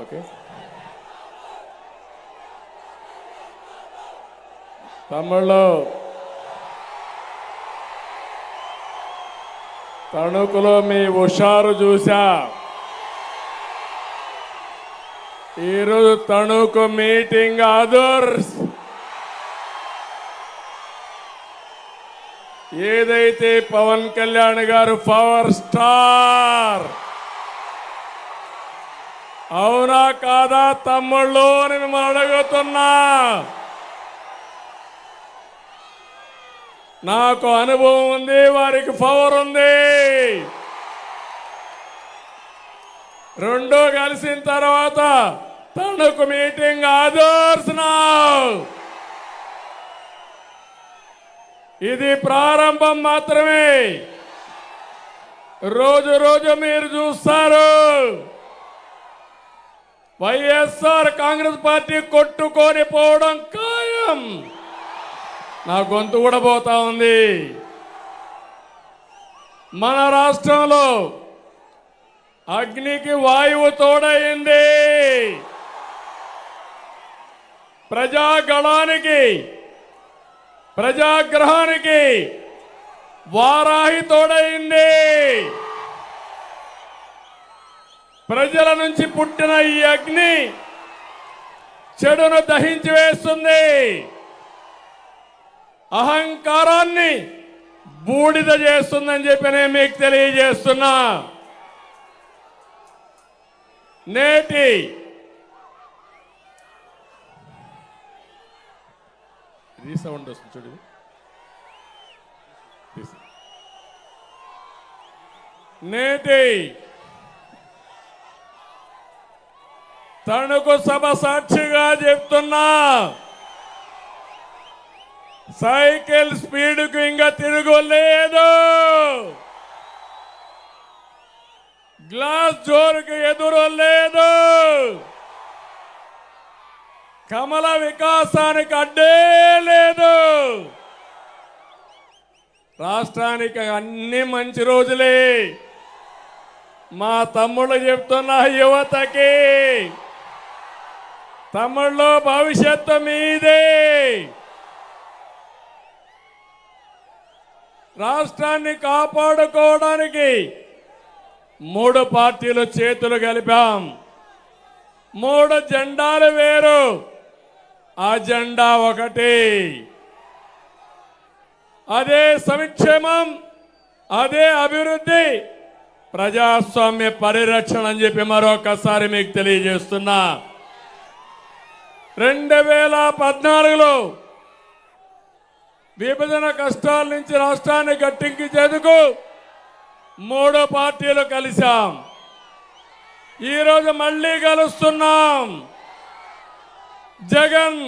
Okay. తమ్ముళ్ళు తణుకులో మీ హుషారు చూసా ఈరోజు తణుకు మీటింగ్ అదర్స్ ఏదైతే పవన్ కళ్యాణ్ గారు పవర్ స్టార్. అవునా కాదా తమ్ముళ్ళు అని మిమ్మల్ని అడుగుతున్నా. నాకు అనుభవం ఉంది వారికి పవర్ ఉంది. రెండో కలిసిన తర్వాత తణుకు మీటింగ్ ఆదర్శ్ ఇది ప్రారంభం మాత్రమే. రోజు రోజు మీరు చూస్తారు. వైఎస్ఆర్ కాంగ్రెస్ పార్టీ కొట్టుకొని పోవడం ఖాయం. నా గొంతు కూడా పోతా ఉంది. మన రాష్ట్రంలో అగ్నికి వాయువు తోడైంది ప్రజాగళానికి ప్రజాగ్రహానికి వారాహి తోడైంది ప్రజల నుంచి పుట్టిన ఈ అగ్ని చెడును దహించి వేస్తుంది. అహంకారాన్ని బూడిద చేస్తుందని చెప్పి నేను మీకు తెలియజేస్తున్నా. నేటి రీసౌండ్ వస్తుంది చూడు. నేటి తణుకు సభ సాక్షిగా చెప్తున్నా. సైకిల్ స్పీడ్కు ఇంకా తిరుగులేదు గ్లాస్ జోరుకు ఎదురు లేదు. కమల వికాసానికి అడ్డే లేదు. రాష్ట్రానికి అన్ని మంచి రోజులే. మా తమ్ముళ్ళు చెప్తున్న యువతకి తమ్ముళ్ళు భవిష్యత్తు మీదే. రాష్ట్రాన్ని కాపాడుకోవడానికి మూడు పార్టీలు చేతులు కలిపాం. మూడు జెండాలు వేరు. ఆ జెండా ఒకటి. అదే సంక్షేమం అదే అభివృద్ధి ప్రజాస్వామ్య పరిరక్షణ అని చెప్పి మరొకసారి మీకు తెలియజేస్తున్నా. రెండు వేల పద్నాలుగులో విభజన కష్టాల నుంచి రాష్ట్రాన్ని గట్టెక్కించేందుకు మూడో పార్టీలు కలిశాం. ఈరోజు మళ్ళీ కలుస్తున్నాం జగన్